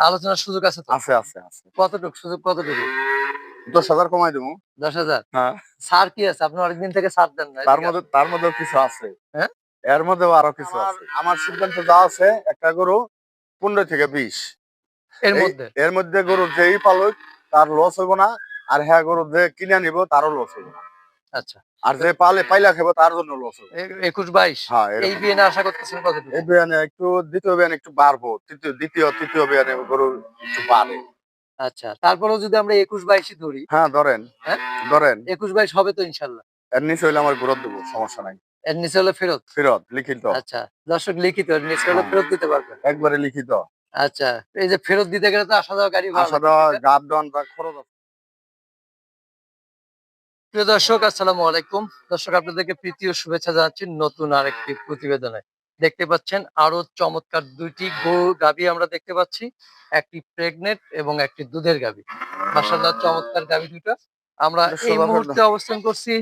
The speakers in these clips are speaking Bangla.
আলোচনার সুযোগ আছে তো? আছে আছে আছে। কতটুকু সুযোগ কতটুকু? দশ হাজার কমাই দেবো। দশ হাজার? হ্যাঁ। সার কি আছে? আপনি অনেকদিন থেকে সার দেন না তার মধ্যে তার মধ্যেও কিছু আছে। হ্যাঁ? এর মধ্যেও আরও কিছু আছে। আমার সিদ্ধান্ত যা আছে একটা গরু পনেরো থেকে বিশ। এর মধ্যে? এর মধ্যে গরু যেই পালক তার লস হইব না। আর হ্যাঁ গরু যে কিনে নিব তারও লস হইব না। আচ্ছা। আর যে পালে পাইলা খাব তার জন্য লস হবে একুশ বাইশ। হ্যাঁ এই আশা করতেছেন এই বিয়ানে একটু দ্বিতীয় বিয়ানে একটু বাড়বো। তৃতীয় দ্বিতীয় তৃতীয় বিয়ানে গরু একটু বাড়ে। আচ্ছা তারপরেও যদি আমরা একুশ বাইশই ধরি হ্যাঁ ধরেন। হ্যাঁ? ধরেন। একুশ বাইশ হবে তো ইনশাল্লাহ। এর নিচে হইলে আমার গ্রোথ দেবো সমস্যা নাই। এর নিচে হলে ফেরত? ফেরত লিখিত। আচ্ছা দর্শক লিখিত এর নিচে হলে হ্যাঁ। ফেরত দিতে পারবেন একবারে লিখিত। আচ্ছা এই যে ফেরত দিতে গেলে তো আসা যাওয়া গাড়ি আসা ঠিক দন বা খরচ। প্রিয় দর্শক আসসালামু আলাইকুম। দর্শক আপনাদেরকে প্রীতি ও শুভেচ্ছা জানাচ্ছি নতুন আরেকটি প্রতিবেদনে। দেখতে পাচ্ছেন আরও চমৎকার দুইটি গরু গাভী আমরা দেখতে পাচ্ছি। একটি প্রেগনেন্ট এবং একটি দুধের গাভী। মাসাল্লাহ চমৎকার গাবি দুটো আমরা এই মুহূর্তে অবস্থান করছি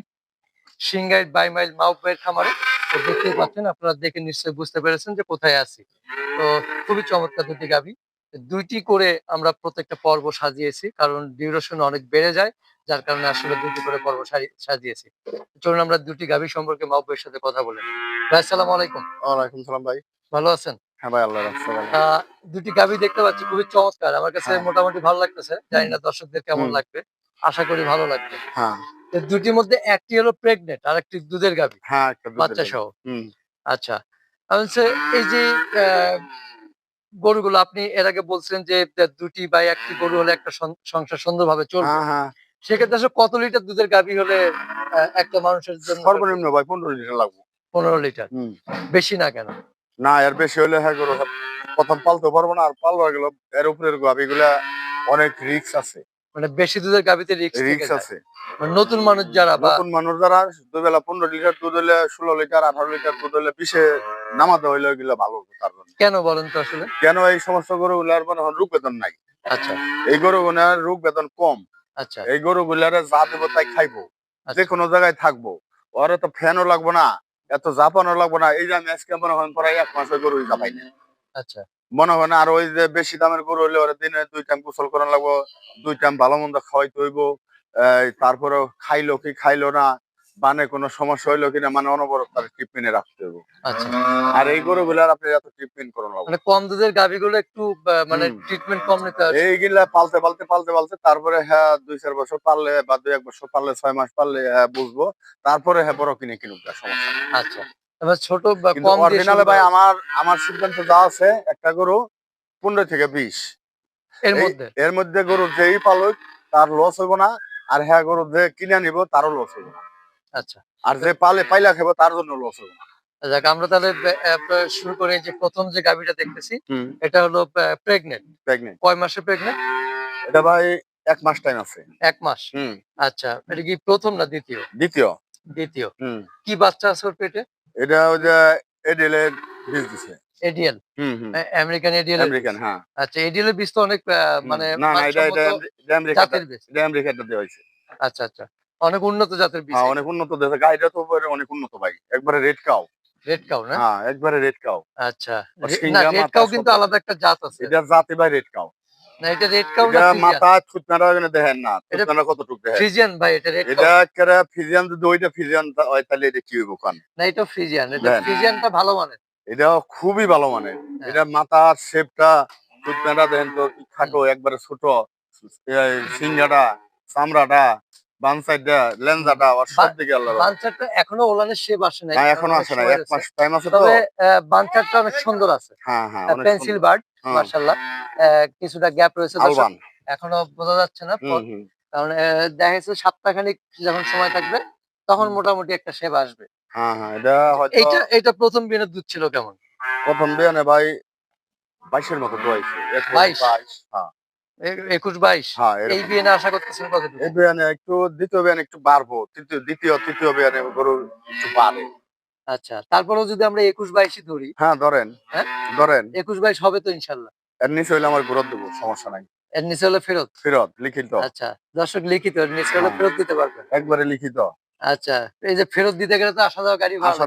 সিংগাইট বাই মাইল মাউপের খামারে। তো দেখতেই পাচ্ছেন আপনারা দেখে নিশ্চয়ই বুঝতে পেরেছেন যে কোথায় আছি। তো খুবই চমৎকার দুটি গাভী। দুইটি করে আমরা প্রত্যেকটা পর্ব সাজিয়েছি কারণ ডিউরেশন অনেক বেড়ে যায় যার কারণে আসলে দুটি করে পর্ব সাজিয়েছি। চলুন আমরা দুটি গাভী সম্পর্কে মাহবুবের সাথে কথা বলে। ভাই আসসালামু আলাইকুম। ওয়ালাইকুম সালাম ভাই। ভালো আছেন? হ্যাঁ ভাই আল্লাহ আহ, দুটি গাভী দেখতে পাচ্ছি খুবই চমৎকার। আমার কাছে হ্যাঁ। মোটামুটি ভালো লাগতেছে জানি না দর্শকদের কেমন লাগবে। আশা করি ভালো লাগবে। হ্যাঁ। দুটির মধ্যে একটি হলো প্রেগনেন্ট আর একটি দুধের গাভী হ্যাঁ বাচ্চা সহ হুম। আচ্ছা। এই যে আহ, গরুগুলো আপনি এর আগে বলছিলেন যে দুটি বা একটি গরু হলে একটা সংসার সংসার সুন্দরভাবে চলবে। হ্যাঁ হ্যাঁ। সেক্ষেত্রে আসলে কত লিটার দুধের গাভী হলে একটা মানুষের জন্য সর্বনিম্ন ভাই পনেরো লিটার লাগবে। পনেরো লিটার? বেশি না কেন? না এর বেশি হলে হ্যাঁ গরু প্রথম পালতে পারব না আর পালবা গেল এর উপরের গাভীগুলা অনেক রিক্স আছে। মানে বেশি দুধের গাভীতে রিক্স আছে। মানে নতুন মানুষ যারা নতুন মানুষ যারা দুই বেলা পনেরো লিটার দুধ হলে ষোলো লিটার আঠারো লিটার দুধ হলে বিশে নামাতে হইলে ওইগুলো ভালো তার জন্য। কেন বলেন তো আসলে? কেন এই সমস্ত গরুগুলার মানে রোগ বেতন নাই? আচ্ছা। এই গরুগুলার রোগ বেতন কম। আচ্ছা। এই গরুগুলারে যা দেবো তাই খাইবো। আচ্ছা। যে কোনো জায়গায় থাকব। ওরা তো ফ্যানও লাগবো না এত জাপানও লাগবো না। এই যে আমি আজকে মনে হয় প্রায় এক মাস গরু জাপাই না। আচ্ছা। মনে হয় না আর ওই যে বেশি দামের গরু হইলে ওরা দিনে দুই টাইম গোসল করানো লাগবো দুই টাইম ভালো মন্দ খাওয়াইতে হইব। তারপরে খাইলো কি খাইলো না বানে কোনো সমস্যা হইল কিনা মানে অনবরত তার ট্রিটমেন্টে রাখতে হইব। আচ্ছা। আর এই গরুগুলার আপনি এত ট্রিটমেন্ট করানো লাগবে। মানে কম দুধের গাভীগুলো একটু মানে ট্রিটমেন্ট কম নিতে হয়। এইগুলা পালতে পালতে পালতে পালতে তারপরে হ্যাঁ দুই চার বছর পারলে বা দুই এক বছর পারলে ছয় মাস পারলে হ্যাঁ বুঝব। তারপরে হ্যাঁ বড় কিনে কিনুক সমস্যা আচ্ছা। এবার ছোট বা কম অরিজিনালে ভাই আমার আমার সিদ্ধান্ত যা আছে একটা গরু পনেরো থেকে বিশ। এর মধ্যে? এর মধ্যে গরু যেই পালক তার লস হইব না আর হ্যাঁ গরু যে কিনে নিব তারও লস হইব না। আচ্ছা। আর যে পালে পাইলা খাব তার জন্য লস হইব না। যাক আমরা তাহলে শুরু করে যে প্রথম যে গাভীটা দেখতেছি এটা হলো প্রেগনেন্ট প্রেগনেন্ট কয় মাসে প্রেগনেন্ট এটা ভাই এক মাস টাইম আছে। এক মাস? হুম। আচ্ছা এটা কি প্রথম না দ্বিতীয়? দ্বিতীয়। দ্বিতীয়। কি বাচ্চা আছে ওর পেটে? এটা ওই যে এডিএলের বীজ দিছে এডিএল আমেরিকান এডিএল আমেরিকান হ্যাঁ। আচ্ছা এডিএল এর বীজ তো অনেক মানে না না এটা এটা মানসম্মত এটা জাতের বীজ দেওয়া হয়েছে। আচ্ছা আচ্ছা। অনেক উন্নত জাতের বীজ হ্যাঁ অনেক উন্নত দেশে গাইটা তো অনেক উন্নত ভাই। একবারে রেড কাউ রেড কাউ না? হ্যাঁ একবারে রেড কাউ আচ্ছা। না রেড কাউ কিন্তু আলাদা একটা জাত আছে। এটা জাতি ভাই রেড কাউ না এটা রেড কাউ না মাথা এখানে দেখেন না এটা- ছুটনাটা কতটুকু দেখেন? ফ্রিজিয়ান ভাই এটা রেড এটা কাউ একেবারে যদি ওইটা ফিজিয়ান হয় তাহলে এটা কি হইব কান? না এটা ফ্রিজিয়ান এটা দেন। ফ্রিজিয়ানটা ভালো এটা খুবই ভালো হ্যাঁ। এটা মাথার শেপটা ছুটনাটা দেখেন তো খাটো একবারে ছোট সিংহাটা চামড়াটা। বাম সাইডটা সব দিকে আল্লাহ এখনও ওলানের শেপ আসে নাই। এখনও অনেক আসে না সময় এক মাস টাইম আছে তো। তবে বাঞ্চারটা অনেক সুন্দর আছে। হ্যাঁ হ্যাঁ পেন্সিল বার্ড মার্শাল্লাহ কিছুটা গ্যাপ রয়েছে আলবান। এখনও বোঝা যাচ্ছে না। কারণ দেখা যাচ্ছে সপ্তাহখানিক যখন সময় থাকবে তখন মোটামুটি একটা শেপ আসবে। হ্যাঁ হ্যাঁ এটা হয়তো প্রথম বিয়ের দুধ ছিল কেমন? প্রথম বিয়ানে ভাই বাইশের মতো 22? বাইশ হ্যাঁ। একুশ বাইশ। হ্যাঁ এই এরকম। বিয়ে আশা করতেছেন এই বিয়ানে একটু দ্বিতীয় বিয়ানে একটু বাড়বো। তৃতীয় দ্বিতীয় তৃতীয় বিয়ানে গরু একটু বাড়ে। আচ্ছা তারপরেও যদি আমরা একুশ বাইশই ধরি। হ্যাঁ ধরেন। হ্যাঁ? ধরেন। একুশ বাইশ হবে তো ইনশাল্লাহ। এর নিচে হইলে আমার দেবো সমস্যা নাই। এর নিচে হলে ফেরত? ফেরত লিখিত। আচ্ছা দর্শক লিখিত এর নিচে হলে। ফেরত দিতে পারবেন একবারে লিখিত। আচ্ছা এই যে ফেরত দিতে গেলে তো আসা যাওয়া গাড়ি ভাড়া আসা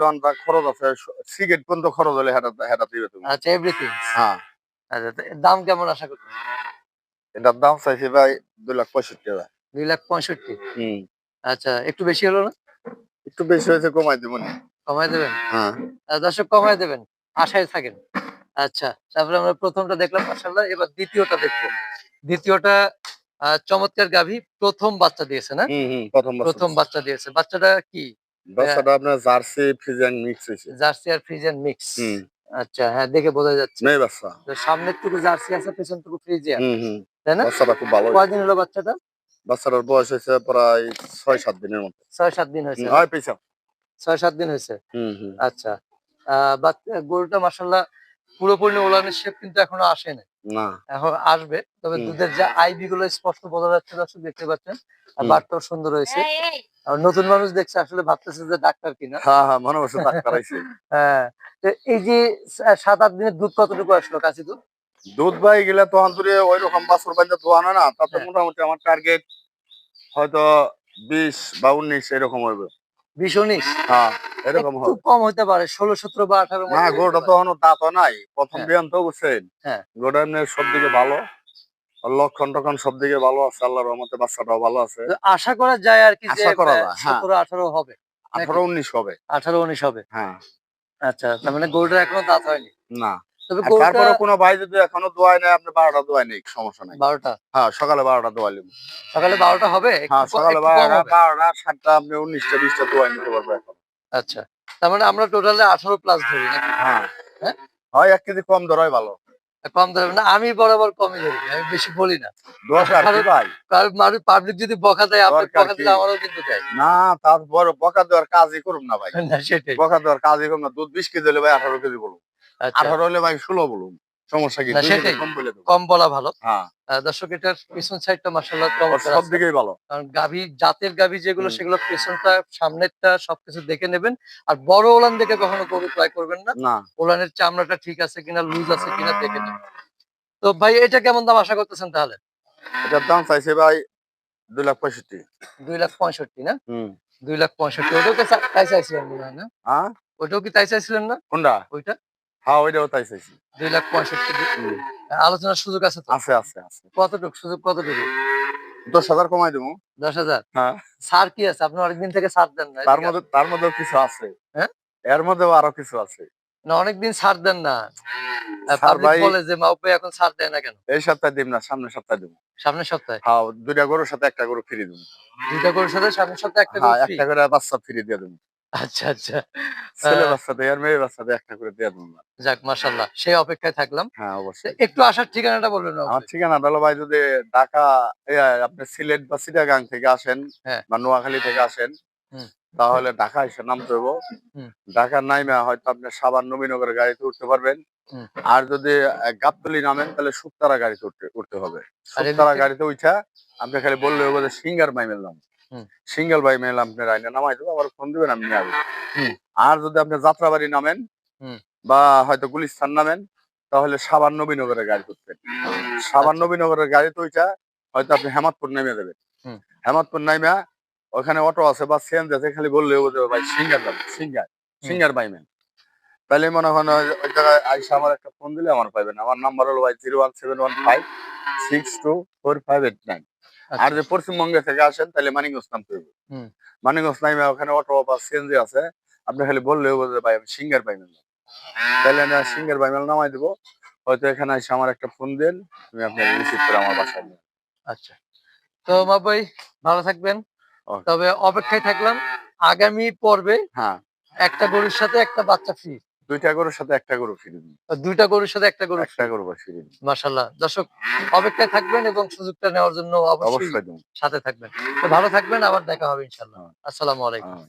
দন বা খরচ আছে সিগারেট পর্যন্ত খরচ হলে হেটা হেটা দিবে আচ্ছা এভরিথিং হ্যাঁ। আচ্ছা দাম কেমন আশা করছেন এটার দাম চাইছি ভাই দুই লাখ পঁয়ষট্টি হাজার। দুই লাখ পঁয়ষট্টি? হম। আচ্ছা একটু বেশি হলো না? একটু বেশি হয়েছে কমাই দেবো না। কমাই দেবেন? হ্যাঁ। দর্শক কমাই দেবেন আশায় থাকেন। আচ্ছা তারপরে আমরা প্রথমটা দেখলাম মাসাল্লাহ এবার দ্বিতীয়টা দেখব। দ্বিতীয়টা চমৎকার গাভী প্রথম বাচ্চা দিয়েছে না? প্রথম প্রথম বাচ্চা দিয়েছে। বাচ্চাটা কি? বাচ্চাটা আপনার জার্সি ফিজিয়ান মিক্স হয়েছে। জার্সি আর ফ্রিজিয়ান মিক্স। আচ্ছা হ্যাঁ দেখে বোঝা যাচ্ছে। মেয়ে বাচ্চা। সামনের টুকু জার্সি আছে পেছন টুকু ফ্রিজিয়ান হম তাই না? বাচ্চাটা খুব ভালো কয়দিন হলো বাচ্চাটা? বাচ্চাটার বয়স হয়েছে প্রায় ছয় সাত দিনের মতো। ছয় সাত দিন হয়েছে। হয় পেছাম ছয় সাত দিন হয়েছে? হম হম। আচ্ছা। আহ বাচ্চা গরুটা মাসাল্লাহ পুরোপুরি ওলানের শেপ কিন্তু এখনও আসেনি না এখন আসবে। তবে দুধের যে আইবি গুলো স্পষ্ট বোঝা যাচ্ছে দর্শক দেখতে পাচ্ছেন? আর। বাটটাও সুন্দর হয়েছে। আর নতুন মানুষ দেখছে আসলে ভাবতেছে যে ডাক্তার কিনা। হ্যাঁ হ্যাঁ মনে ডাক্তার আইছে। হ্যাঁ। তো এই যে সাত আট দিনের দুধ কতটুকু আসলো? কাশি দুধ? দুধ বাই গেলে তো অন্তরে ওই রকম বাছর বান্ধব না তাতে হ্যাঁ। মোটামুটি আমার টার্গেট হয়তো বিশ বা উনিশ এরকম হবে। বিশ উনিশ হ্যাঁ এরকম কম হতে পারে ষোলো সতেরো বা আঠারো না গোটা তো এখনও দাঁতও নাই। প্রথম হ্যাঁ। বিয়ান তো বুঝছেন হ্যাঁ। গোটা এমনি সব দিকে ভালো লক্ষণ টক্ষণ সব দিকে ভালো আছে আল্লাহর রহমতে বাচ্চাটাও ভালো আছে। আশা করা যায় আর কি আশা করা যায়, হ্যাঁ। সতেরো আঠারো হবে। আঠারো উনিশ হবে। আঠারো উনিশ হবে। হ্যাঁ। আচ্ছা তার মানে গরুটা এখনও দাঁত হয়নি। না। তারপরে কোনো ভাই যদি এখনও দোয়াই নেই আপনি বারোটা দোয়াই নেই সমস্যা নাই। বারোটা? হ্যাঁ সকালে বারোটা সকালে বারোটা হবে? হ্যাঁ ক- সকালে বারোটা বারোটা সাতটা আপনি উনিশটা বিশটা দোয়াই নিতে পারবেন আচ্ছা তার মানে আমরা টোটালে আঠারো প্লাস ধরি নাকি? হ্যাঁ। হ্যাঁ? হয় এক কেজি কম ধরাই ভালো। কম ধরবে না আমি বরাবর কমই ধরি আমি বেশি বলি না। মানুষ পাবলিক যদি বকা দেয় আপনি বকা দিলে আমারও কিন্তু দেয়। না তারপর বকা দেওয়ার কাজই করুন না ভাই। সেটাই। বকা দেওয়ার কাজই করুন না। দুধ বিশ কেজি হলে ভাই আঠারো কেজি বলুন। আঠারো হলে ভাই ষোলো বলুন। সমস্যা কি? না, দুই কেজি সেটাই। কম বলে ভালো। হ্যাঁ। দর্শক এটার পিছন সাইডটা মার্শাল্লাহ ওর সব দিকেই ভালো। কারণ গাভী জাতের গাভী যেগুলো সেগুলো পেছনটা সামনেরটা সবকিছু দেখে নেবেন। আর বড় ওলান দেখে কখনো গরু ক্রয় করবেন না। ওলানের চামড়াটা ঠিক আছে কিনা লুজ আছে কিনা দেখে নেবেন। তো ভাই এটা কেমন দাম আশা করতেছেন তাহলে? এটার দাম চাইছে ভাই দুই লাখ পঁয়ষট্টি। দুই লাখ পঁয়ষট্টি না? হুম। দুই লাখ পঁয়ষট্টি। ওটাও তাই চাইছিলেন মনে হয় না? হ্যাঁ। ওইটাও কি তাই চাইছিলেন না? কোনটা? ওইটা? হ্যাঁ ওইটাও তাই চাইছি। দুই লাখ পঁয়ষট্টি আলোচনার সুযোগ আছে তো? আছে আছে আছে। কতটুকু? সুযোগ কতটুকু? দশ হাজার কমাই দেবো। দশ হাজার? হ্যাঁ। সার কি আছে? আপনি অনেকদিন থেকে সার দেন না তার মধ্যে তার মধ্যেও কিছু আছে। হ্যাঁ? এর মধ্যেও আরও কিছু আছে। না অনেকদিন সার দেন না। বলে যে মাউপে এখন সার দেয় না কেন? এই সপ্তাহে দিব না সামনের সপ্তাহে দিব। সামনের সপ্তাহে? হ্যাঁ দুইটা গরুর সাথে একটা গরু ফ্রি দেবো। দুইটা গরুর সাথে সামনের সপ্তাহে একটা হ্যাঁ? একটা করে বাচ্চা ফ্রি দিয়ে দেবো। আচ্ছা আচ্ছা। ছেলে আহ, বাচ্চাতে আর মেয়ে বাচ্চাতে একটা করে দিয়ে দেবো যাক মাশাল্লাহ। সেই অপেক্ষায় থাকলাম। হ্যাঁ অবশ্যই। একটু আসার ঠিকানাটা বলবেন আমার ঠিকানা হলো ভাই যদি ঢাকা আপনি সিলেট বা চিটাগাং থেকে আসেন হ্যাঁ। বা নোয়াখালী থেকে আসেন তাহলে ঢাকা এসে নামতে হইব। ঢাকার নাইমা হয়তো আপনি সাবান নবীনগরের গাড়িতে উঠতে পারবেন। আর যদি গাবতলি নামেন তাহলে সুক্তারা গাড়িতে উঠতে উঠতে হবে? সুক্তারা গাড়িতে উঠা আপনি খালি বললে হবে যে সিঙ্গার মাইমেল নাম। সিঙ্গেল বাই মেল আপনার আইনে নামাই দেবো আবার ফোন দিবেন আমি নিয়ে আর যদি আপনি যাত্রাবাড়ি নামেন বা হয়তো গুলিস্তান নামেন তাহলে সাবান নবীনগরের গাড়ি উঠবেন সাবান নবীনগরের গাড়িতে ওইটা হয়তো আপনি হেমাদপুর নেমে দেবেন। হুম। হেমাদপুর নাইমা ওখানে অটো আছে বা সিএনজি আছে খালি বললে ভাই সিঙ্গার যাবে সিঙ্গার সিঙ্গার বাইমেন তাহলে মনে হয় ওই জায়গায় আইসা আমার একটা ফোন দিলে আমার পাইবেন আমার নাম্বার হলো ভাই zero one seven one five six two four five eight nine. আর যে পশ্চিমবঙ্গে থেকে আসেন তাহলে মানিকগঞ্জ নামতে হবে। মানিকগঞ্জ নামে ওখানে অটো বা সিএনজি আছে আপনি খালি বললে ভাই আমি সিঙ্গার বাইমেন তাহলে না সিঙ্গার বাইমেল নামাই দেবো। হয়তো এখানে এসে আমার একটা ফোন দেন আমি আপনার রিসিভ করে আমার বাসায় নিয়ে আচ্ছা। তো মা ভাই ভালো থাকবেন। তবে অপেক্ষায় থাকলাম আগামী পর্বে হ্যাঁ। একটা গরুর সাথে একটা বাচ্চা ফ্রি দুইটা গরুর সাথে একটা গরু ফিরে দিন দুইটা গরুর সাথে একটা গরু একটা গরু ফিরে দিন মাশাল্লাহ দর্শক অপেক্ষায় থাকবেন এবং সুযোগটা নেওয়ার জন্য অবশ্যই সাথে থাকবেন। তো ভালো থাকবেন আবার দেখা হবে ইনশাল্লাহ হ্যাঁ। আসসালামু আলাইকুম। হ্যাঁ।